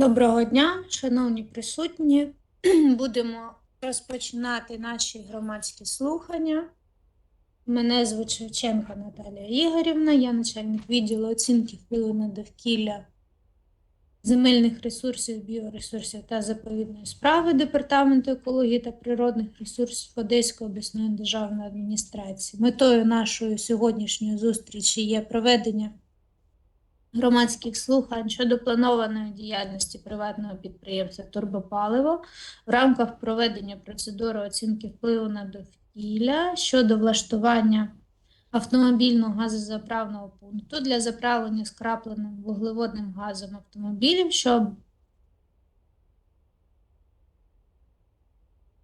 Доброго дня, шановні присутні. Будемо розпочинати наші громадські слухання. Мене звуть Шевченко Наталія Ігорівна, я начальник відділу оцінки впливу на довкілля земельних ресурсів, біоресурсів та заповідної справи Департаменту екології та природних ресурсів Одеської обласної державної адміністрації. Метою нашої сьогоднішньої зустрічі є проведення громадських слухань щодо планованої діяльності приватного підприємства Турбопаливо в рамках проведення процедури оцінки впливу на довкілля щодо влаштування автомобільного газозаправного пункту для заправлення скрапленим вуглеводним газом автомобілів, що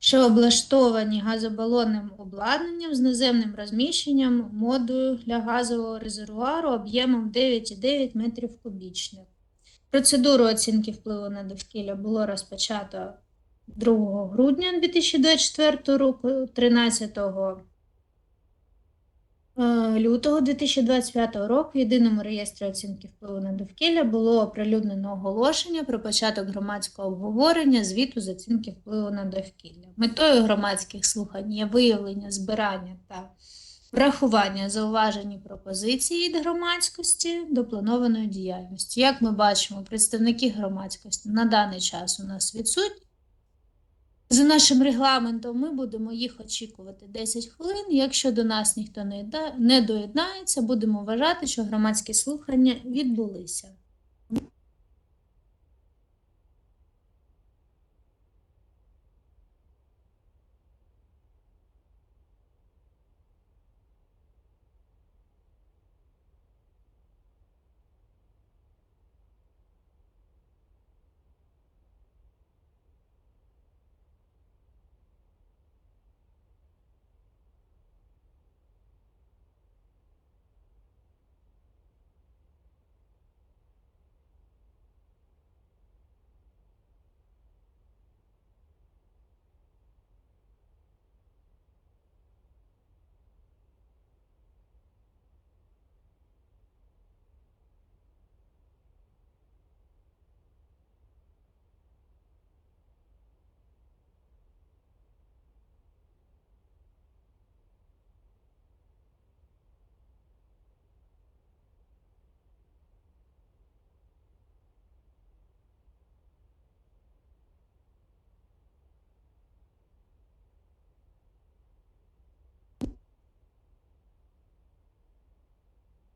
що облаштовані газобалонним обладнанням з наземним розміщенням модулю для газового резервуару об'ємом 9,9 метрів кубічних. Процедуру оцінки впливу на довкілля було розпочато 2 грудня 2024 року, 13 Е, лютого 2025 року в єдиному реєстрі оцінки впливу на довкілля було оприлюднено оголошення про початок громадського обговорення звіту з оцінки впливу на довкілля. Метою громадських слухань є виявлення, збирання та врахування зауважень і пропозицій від громадськості до планованої діяльності. Як ми бачимо, представники громадськості на даний час у нас відсутні. За нашим регламентом ми будемо їх очікувати 10 хвилин. Якщо до нас ніхто не доєднається, будемо вважати, що громадські слухання відбулися.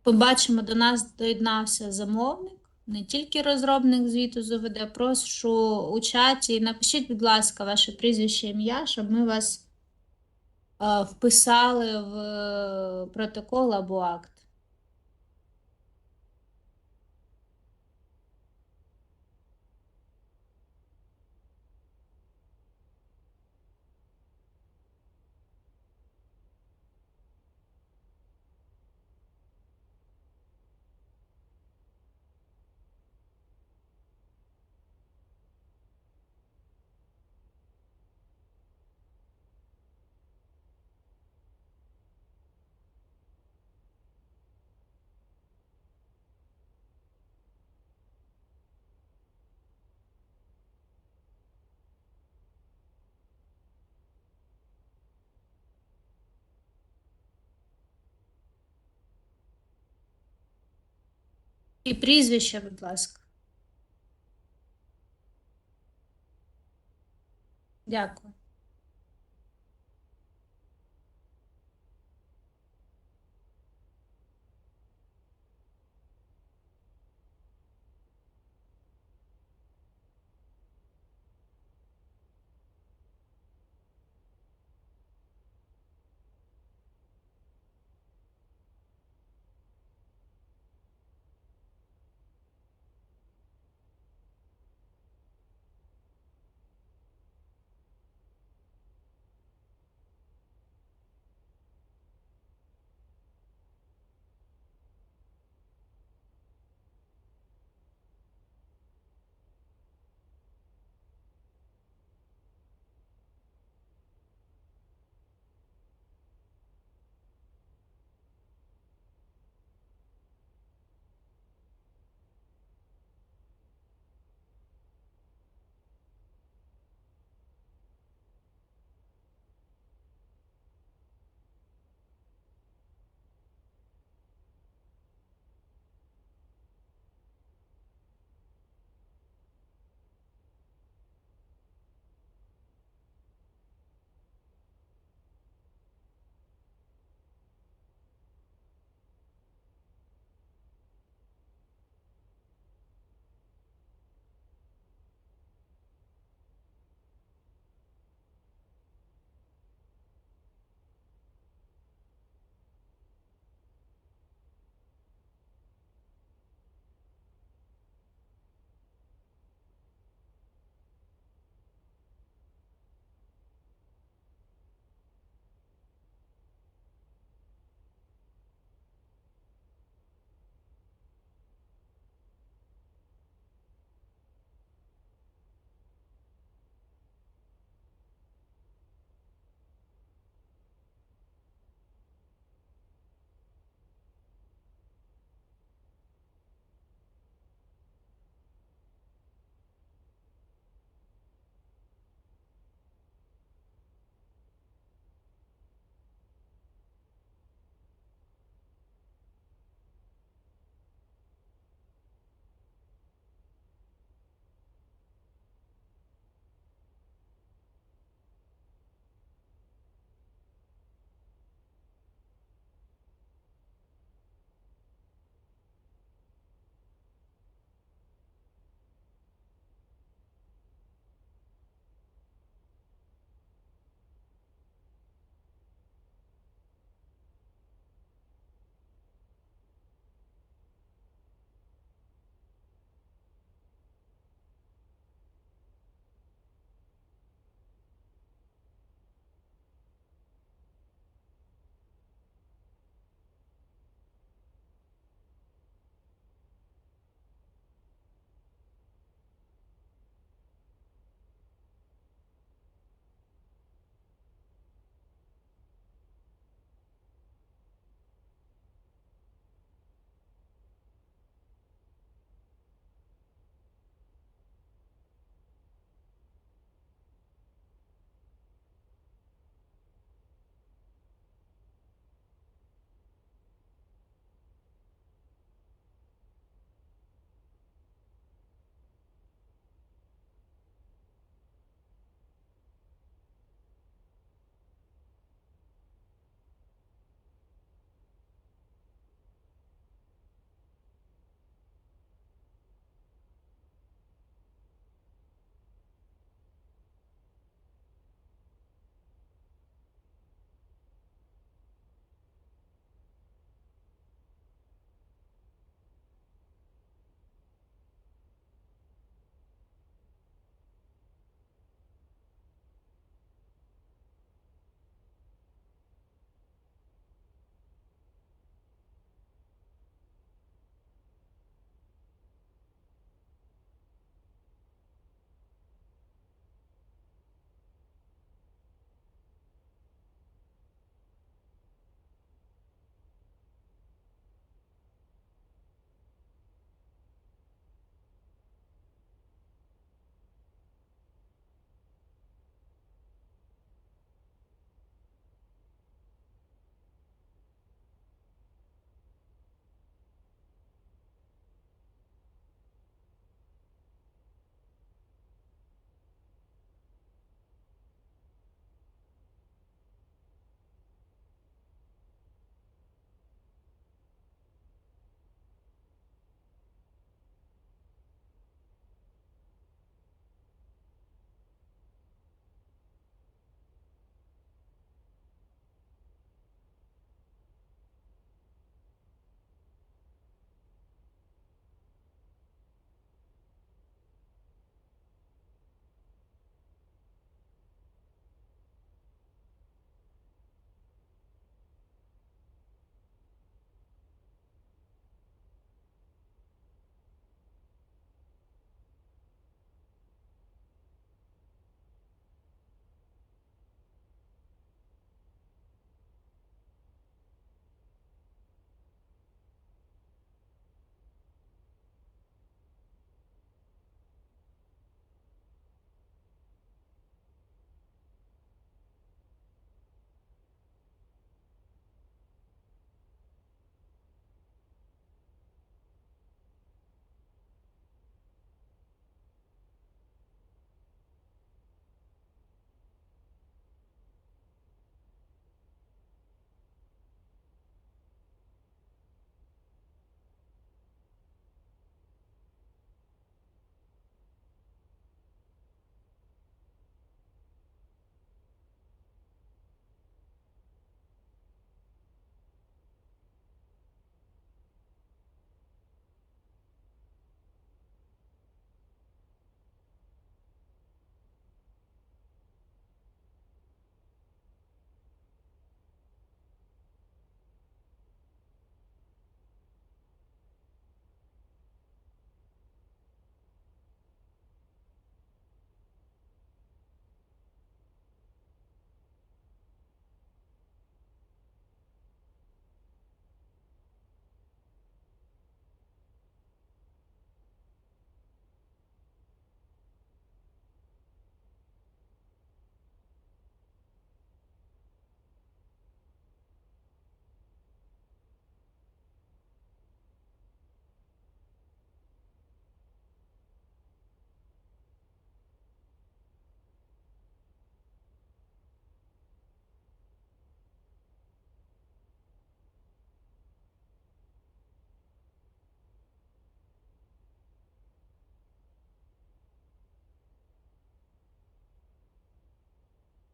Побачимо, до нас доєднався замовник, не тільки розробник звіту ЗОВД, Прошу у чаті напишіть, будь ласка, ваше прізвище ім'я, щоб ми вас е, вписали в е, протокол або акт. І прізвище, будь ласка. Дякую.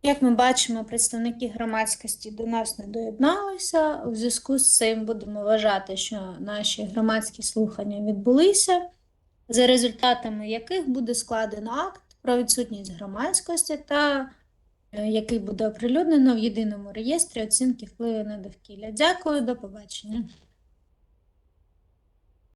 Як ми бачимо, представники громадськості до нас не доєдналися. У зв'язку з цим будемо вважати, що наші громадські слухання відбулися, за результатами яких буде складено акт про відсутність громадськості та е, який буде оприлюднено в єдиному реєстрі оцінки впливу на довкілля. Дякую, до побачення.